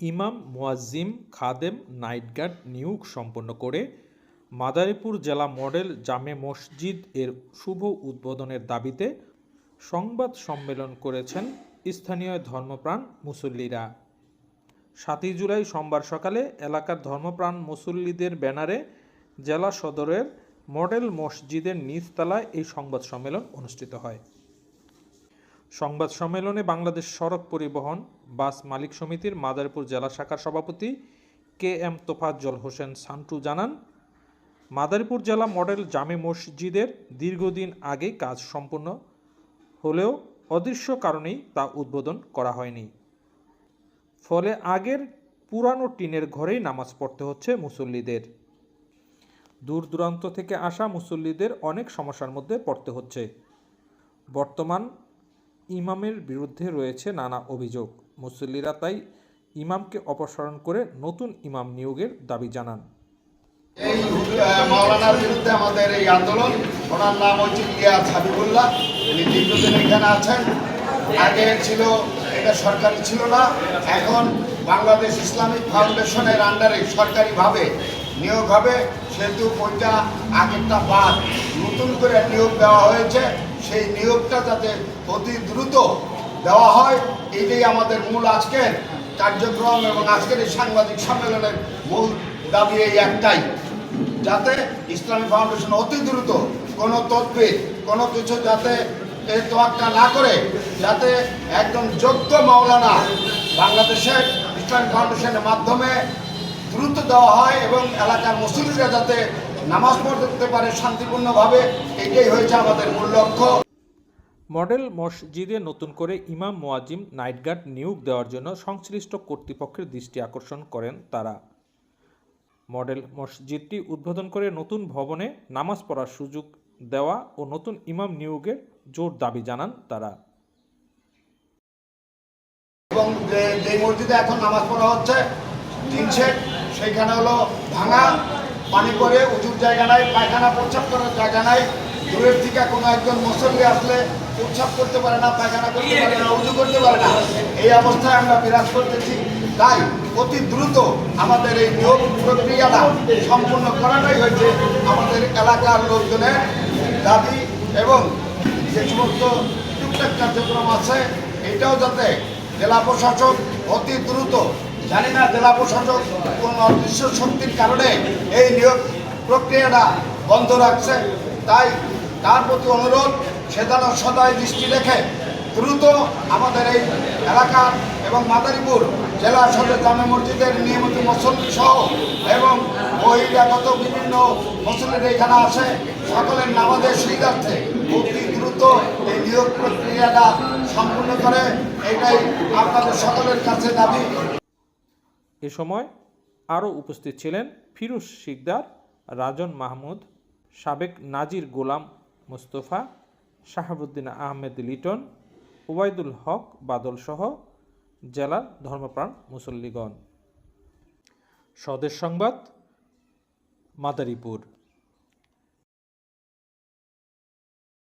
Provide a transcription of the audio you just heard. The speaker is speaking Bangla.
ইমাম, মুয়াজ্জিম, খাদেম নাইট গার্ড নিয়োগ সম্পন্ন করে মাদারীপুর জেলা মডেল জামে মসজিদ এর শুভ উদ্বোধনের দাবিতে সংবাদ সম্মেলন করেছেন স্থানীয় ধর্মপ্রাণ মুসল্লিরা। সাতই জুলাই সোমবার সকালে এলাকার ধর্মপ্রাণ মুসল্লিদের ব্যানারে জেলা সদরের মডেল মসজিদের নিচতলায় এই সংবাদ সম্মেলন অনুষ্ঠিত হয়। সংবাদ সম্মেলনে বাংলাদেশ সড়ক পরিবহন বাস মালিক সমিতির মাদারীপুর জেলা শাখার সভাপতি কে এম তোফাজ্জল হোসেন সান্টু জানান, মাদারীপুর জেলা মডেল জামে মসজিদের দীর্ঘদিন আগে কাজ সম্পূর্ণ হলেও অদৃশ্য কারণেই তা উদ্বোধন করা হয়নি। ফলে আগের পুরানো টিনের ঘরেই নামাজ পড়তে হচ্ছে মুসল্লিদের। দূর দূরান্ত থেকে আসা মুসল্লিদের অনেক সমস্যার মধ্যে পড়তে হচ্ছে। বর্তমান ইমামের বিরুদ্ধে রয়েছে নানা অভিযোগ। মুসল্লিরা তাই ইমামকে অপসারণ করে নতুন ইমাম নিয়োগের দাবি জানান। এই মাওলানার বিরুদ্ধে আমাদের এই আন্দোলন, ওনার নাম হচ্ছে ইলিয়াস হাবিবুল্লাহ। উনি দীর্ঘদিন এখানে আছেন। আগে ছিল, এটা সরকারি ছিল না। এখন বাংলাদেশ ইসলামিক ফাউন্ডেশনের আন্ডারে সরকারিভাবে নিয়োগ হবে। সেহেতু ওইটা আগেরটা বাদ। নতুন করে নিয়োগ দেওয়া হয়েছে। সেই নিয়োগটা যাতে অতি দ্রুত দেওয়া হয়, এটাই আমাদের মূল আজকের কার্যক্রম এবং আজকের এই সাংবাদিক সম্মেলনের মূল দাবি এই একটাই। যাতে ইসলামী ফাউন্ডেশন অতি দ্রুত কোনো তদবির, কোনো কিছু যাতে এই তোয়াক্কা না করে, যাতে একদম যোগ্য মাওলানা বাংলাদেশের ইসলামী ফাউন্ডেশনের মাধ্যমে দ্রুত দেওয়া হয় এবং এলাকার মুসলিমরা যাতে নামাজ পড়তে পারে শান্তিপূর্ণভাবে এটাই হয়েছে আমাদের মূল লক্ষ্য। মডেল মসজিদে নতুন করে ইমাম মোয়াজিম নাইট গার্ড নিয়োগ দেওয়ার জন্য সংশ্লিষ্ট কর্তৃপক্ষের দৃষ্টি আকর্ষণ করেন তারা। মডেল মসজিদটি উদ্বোধন করে নতুন ভবনে নামাজ পড়ার সুযোগ দেওয়া ও নতুন ইমাম নিয়োগের জোর দাবি জানান তারা। এবং যে মসজিদে এখন নামাজ পড়া হচ্ছে তিন সেট সেইখানে হলো ভাঙা। পানি পরে উঁচুর জায়গা নাই, পায়খানা প্রস্রাব করার জায়গা নাই। দূরের থেকে কোনো একজন মুসল্লি আসলে প্রস্রাব করতে পারে না, পায়খানা করতে পারে না, উঁচু করতে পারে না। এই অবস্থায় আমরা বিরাজ করতেছি। তাই অতি দ্রুত আমাদের এই নিয়োগ প্রক্রিয়াটা সম্পূর্ণ করাটাই হয়েছে আমাদের এলাকার লোকজনের দাবি এবং যে সমস্ত টুকটাক কার্যক্রম আছে, এটাও যাতে জেলা প্রশাসক অতি দ্রুত জানি না জেলা প্রশাসক কোন অদৃশ্য শক্তির কারণে এই নিয়োগ প্রক্রিয়াটা বন্ধ রাখছে। তাই তার প্রতি অনুরোধ, সে যেন সদায় দৃষ্টি রেখে দ্রুত আমাদের এই এলাকার এবং মাদারীপুর জেলা সদর জামে মসজিদের নিয়মিত মুসল্লি সহ এবং বহিরাগত বিভিন্ন মুসল্লিরা এখানে আসে। সকলের নামাজের সুবিধার্থে অতি দ্রুত এই নিয়োগ প্রক্রিয়াটা সম্পূর্ণ করে। এটাই আপনাদের সকলের কাছে দাবি। এ সময় আরও উপস্থিত ছিলেন ফিরুজ শিকদার, রাজন মাহমুদ, সাবেক নাজির গোলাম মুস্তফা, শাহাবুদ্দিন আহমেদ লিটন, ওবায়দুল হক বাদলসহ জেলার ধর্মপ্রাণ মুসল্লিগণ। স্বদেশ সংবাদ, মাদারীপুর।